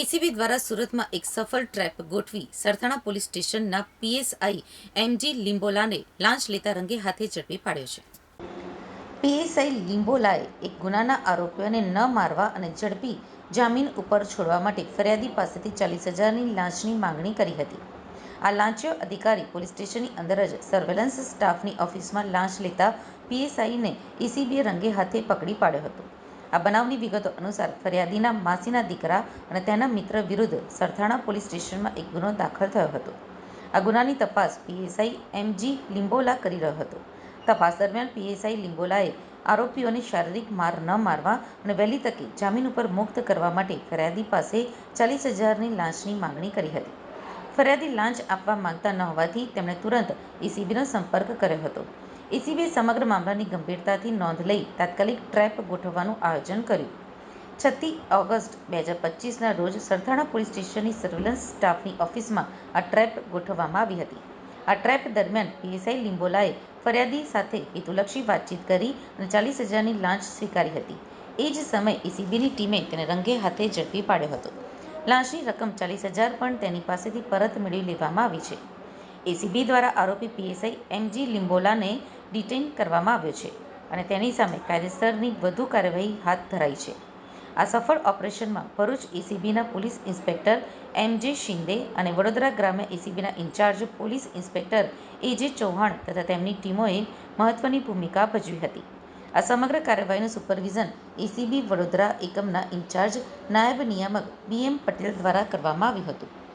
ACB દ્વારા સુરતમાં એક સફળ ટ્રેપ ગોઠવી સરથાણા પોલીસ સ્ટેશનના પીએસઆઈ એમજી લિંબોલાને લાંચ લેતા રંગે હાથે ઝડપી પાડ્યો છે. પીએસઆઈ લિંબોલાએ એક ગુનાના આરોપીઓને ન મારવા અને ઝડપી જામીન ઉપર છોડવા માટે ફરિયાદી પાસેથી ચાલીસ હજારની લાંચની માંગણી કરી હતી. આ લાંચિયો અધિકારી પોલીસ સ્ટેશનની અંદર જ સર્વેલન્સ સ્ટાફની ઓફિસમાં લાંચ લેતા પીએસઆઈને એસીબીએ રંગે હાથે પકડી પાડ્યો હતો. આ બનાવની વિગતો અનુસાર ફરિયાદીના માસીના દીકરા અને તેના મિત્ર વિરુદ્ધ સરથાણા પોલીસ સ્ટેશનમાં એક ગુનો દાખલ થયો હતો. આ ગુનાની તપાસ પીએસઆઈ એમજી લિંબોલા કરી રહ્યો હતો. તપાસ દરમિયાન પીએસઆઈ લિંબોલાએ આરોપીઓને શારીરિક માર ન મારવા અને વહેલી તકે જામીન ઉપર મુક્ત કરવા માટે ફરિયાદી પાસે ચાલીસ હજારની લાંચની માંગણી કરી હતી. ફરિયાદી લાંચ આપવા માંગતા ન હોવાથી તેમણે તુરંત એસીબીનો સંપર્ક કર્યો હતો. એસીબીએ સમગ્ર મામલાની ગંભીરતાથી નોંધ લઈ તાત્કાલિક ટ્રેપ ગોઠવવાનું આયોજન કર્યું. છત્તી ઓગસ્ટ બે હજાર પચીસના રોજ સરથાણા પોલીસ સ્ટેશનની સર્વેલન્સ સ્ટાફની ઓફિસમાં આ ટ્રેપ ગોઠવવામાં આવી હતી. આ ટ્રેપ દરમિયાન પીએસઆઈ લિંબોલાએ ફરિયાદી સાથે હેતુલક્ષી વાતચીત કરી અને ચાલીસ હજારની લાંચ સ્વીકારી હતી. એ જ સમયે એસીબીની ટીમે તેને રંગે હાથે ઝડપી પાડ્યો હતો. લાંચની રકમ ચાલીસ હજાર પણ તેની પાસેથી પરત મેળવી લેવામાં આવી છે. એસીબી દ્વારા આરોપી પીએસઆઈ એમજી લિંબોલાને ડિટેઇન કરવામાં આવ્યો છે અને તેની સામે કાયદેસરની વધુ કાર્યવાહી હાથ ધરાઈ છે. આ સફળ ઓપરેશનમાં Bharuch એસીબીના police inspector M J Shinde અને વડોદરા ગ્રામ્ય એસીબીના incharge police inspector A J Chauhan તથા તેમની ટીમોએ મહત્વની ભૂમિકા ભજવી હતી. આ સમગ્ર કાર્યવાહીનું સુપરવિઝન એસીબી વડોદરા એકમના ઇન્ચાર્જ નાયબ નિયામક બીએમ પટેલ દ્વારા કરવામાં આવ્યું હતું.